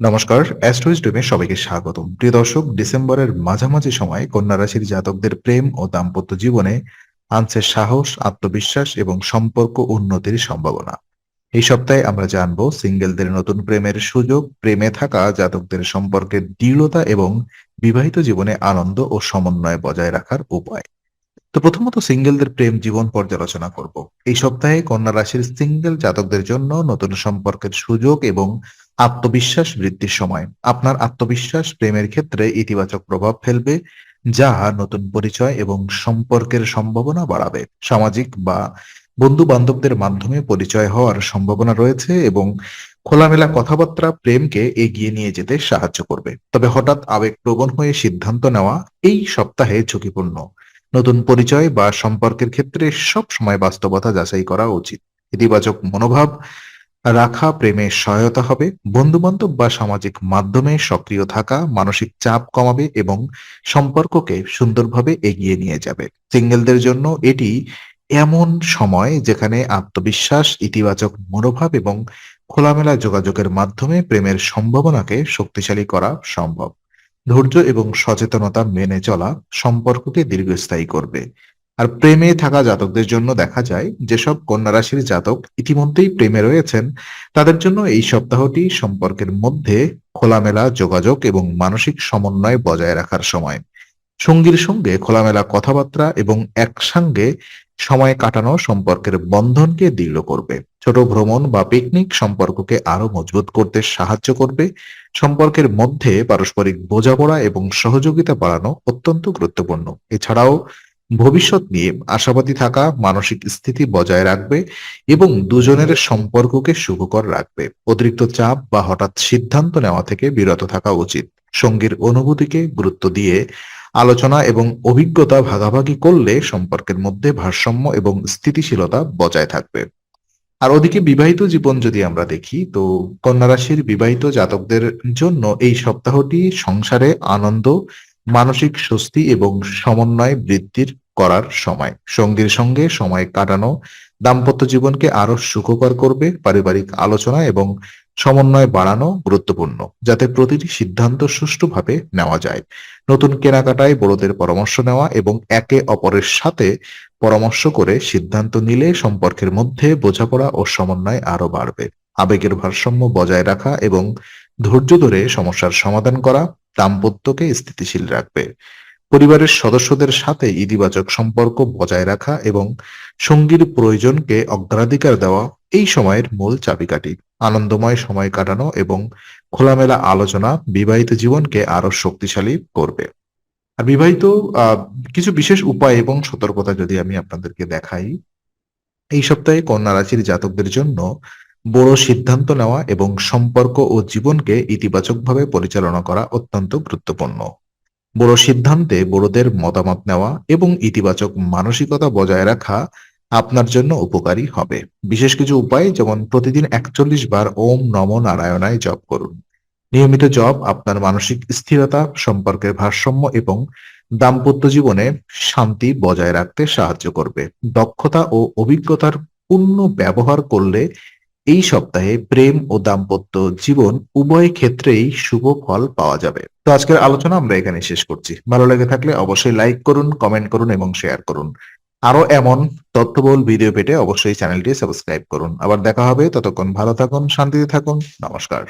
নমস্কার অ্যাস্ট্রোইজ ডোমে সবাইকে স্বাগতম। প্রিয় দর্শক, ডিসেম্বরের মাঝামাঝি সময় কন্যা রাশির জাতকদের প্রেম ও দাম্পত্য জীবনে আনছে সাহস, আত্মবিশ্বাস এবং সম্পর্ক উন্নতির সম্ভাবনা। এই সপ্তাহে আমরা জানব সিঙ্গেলদের নতুন প্রেমের সুযোগ, প্রেমে থাকা জাতকদের সম্পর্কের দৃঢ়তা এবং বিবাহিত জীবনে আনন্দ ও সমন্বয় বজায় রাখার উপায়। তো প্রথমত সিঙ্গেলদের প্রেম জীবন পর্যালোচনা করব। এই সপ্তাহে কন্যা রাশির সিঙ্গেল জাতকদের জন্য নতুন সম্পর্কের সুযোগ এবং আত্মবিশ্বাস বৃদ্ধির সময়। আপনার আত্মবিশ্বাস প্রেমের ক্ষেত্রে ইতিবাচক প্রভাব ফেলবে, যা নতুন পরিচয় এবং সম্পর্কের সম্ভাবনা বাড়াবে। সামাজিক বা বন্ধু বান্ধবদের মাধ্যমে পরিচয় হওয়ার সম্ভাবনা রয়েছে এবং খোলামেলা কথাবার্তা প্রেমকে এগিয়ে নিয়ে যেতে সাহায্য করবে। তবে হঠাৎ আবেগপ্রবণ হয়ে সিদ্ধান্ত নেওয়া এই সপ্তাহে ঝুঁকিপূর্ণ। নতুন পরিচয় বা সম্পর্কের ক্ষেত্রে সব সময় বাস্তবতা যাচাই করা উচিত। ইতিবাচক মনোভাব রাখা, প্রেমে সহায়তা হবে, বন্ধুবান্ধব বা সামাজিক মাধ্যমে সক্রিয় থাকা, মানসিক চাপ কমাবে এবং সম্পর্ককে সুন্দরভাবে এগিয়ে নিয়ে যাবে। সিঙ্গেলদের জন্য এটি এমন সময় যেখানে আত্মবিশ্বাস, ইতিবাচক মনোভাব এবং খোলামেলা যোগাযোগের মাধ্যমে প্রেমের সম্ভাবনাকে শক্তিশালী করা সম্ভব। ধৈর্য এবং সচেতনতা মেনে চলা সম্পর্ককে দীর্ঘস্থায়ী করবে। আর প্রেমে থাকা জাতকদের জন্য দেখা যায়, যেসব কন্যা রাশির জাতক ইতিমধ্যেই প্রেমে রয়েছেন, তাদের জন্য এই সপ্তাহটি সম্পর্কের মধ্যে খোলামেলা যোগাযোগ এবং মানসিক সমন্বয় বজায় রাখার সময়। সঙ্গীর সঙ্গে খোলামেলা কথাবার্তা এবং একসঙ্গে সময় কাটানো সম্পর্কের বন্ধনকে দৃঢ় করবে। ছোট ভ্রমণ বা পিকনিক সম্পর্ককে আরও মজবুত করতে সাহায্য করবে। সম্পর্কের মধ্যে পারস্পরিক বোঝাপড়া এবং সহযোগিতা বাড়ানো অত্যন্ত গুরুত্বপূর্ণ। এছাড়াও ভবিষ্যৎ নিয়ে আশাবাদী থাকা, মানসিক স্থিতি বজায় রাখবে এবং দুজনের সম্পর্ককে সুখকর রাখবে। অতিরিক্ত চাপ বা হঠাৎ সিদ্ধান্ত নেওয়া থেকে বিরত থাকা উচিত। সঙ্গীর অনুভূতিকে গুরুত্ব দিয়ে আলোচনা এবং অভিজ্ঞতা ভাগাভাগি করলে সম্পর্কের মধ্যে ভারসাম্য এবং স্থিতিশীলতা বজায় থাকবে। আর ওদিকে বিবাহিত জীবন যদি আমরা দেখি, তো কন্যা রাশির বিবাহিত জাতকদের জন্য এই সপ্তাহটি সংসারে আনন্দ, মানসিক স্বস্তি এবং সমন্বয় বৃদ্ধির করার সময়। সঙ্গীর সঙ্গে সময় কাটানো দাম্পত্য জীবনকে আরও সুখকর করবে পারিবারিক আলোচনা এবং সমন্বয় বাড়ানো গুরুত্বপূর্ণ, যাতে প্রতিটি সিদ্ধান্ত সুষ্ঠুভাবে নেওয়া যায়। নতুন কেনাকাটায় বড়দের পরামর্শ নেওয়া এবং একে অপরের সাথে পরামর্শ করে সিদ্ধান্ত নিলে সম্পর্কের মধ্যে বোঝাপড়া ও সমন্বয় আরও বাড়বে। আবেগের ভারসাম্য বজায় রাখা এবং ধৈর্য ধরে সমস্যার সমাধান করা দাম্পত্যকে স্থিতিশীল রাখবে। পরিবারের সদস্যদের সাথে ইতিবাচক সম্পর্ক বজায় রাখা এবং সঙ্গীর প্রয়োজনকে অগ্রাধিকার দেওয়া এই সময়ের মূল চাবিকাঠি। আনন্দময় সময় কাটানো এবং খোলামেলা আলোচনা বিবাহিত জীবনকে আরও শক্তিশালী করবে। আর বিবাহিত কিছু বিশেষ উপায় এবং সতর্কতা যদি আমি আপনাদেরকে দেখাই, এই সপ্তাহে কন্যা রাশির জাতকদের জন্য বড় সিদ্ধান্ত নেওয়া এবং সম্পর্ক ও জীবনকে ইতিবাচকভাবে পরিচালনা করা অত্যন্ত গুরুত্বপূর্ণ। বড় সিদ্ধান্তে বড়দের মতামত নেওয়া এবং ইতিবাচক মানসিকতা বজায় রাখা আপনার জন্য উপকারী হবে। বিশেষ কিছু উপায় যেমন প্রতিদিন একচল্লিশ বার ওম নম নারায়ণায় জপ করুন। নিয়মিত জপ আপনার মানসিক স্থিরতা, সম্পর্কের ভারসাম্য এবং দাম্পত্য জীবনে শান্তি বজায় রাখতে সাহায্য করবে। দক্ষতা ও অভিজ্ঞতার পূর্ণ ব্যবহার করলে এই সপ্তাহে প্রেম ও দাম্পত্য জীবন উভয় ক্ষেত্রেই শুভ ফল পাওয়া যাবে। তো আজকের আলোচনা আমরা এখানে শেষ করছি। ভালো লেগে থাকলে অবশ্যই লাইক করুন কমেন্ট করুন এবং শেয়ার করুন। আরও এমন তথ্যবহুল ভিডিও পেটে অবশ্যই চ্যানেলটি সাবস্ক্রাইব করুন। আবার দেখা হবে, ততক্ষণ ভালো থাকুন, শান্তিতে থাকুন, নমস্কার।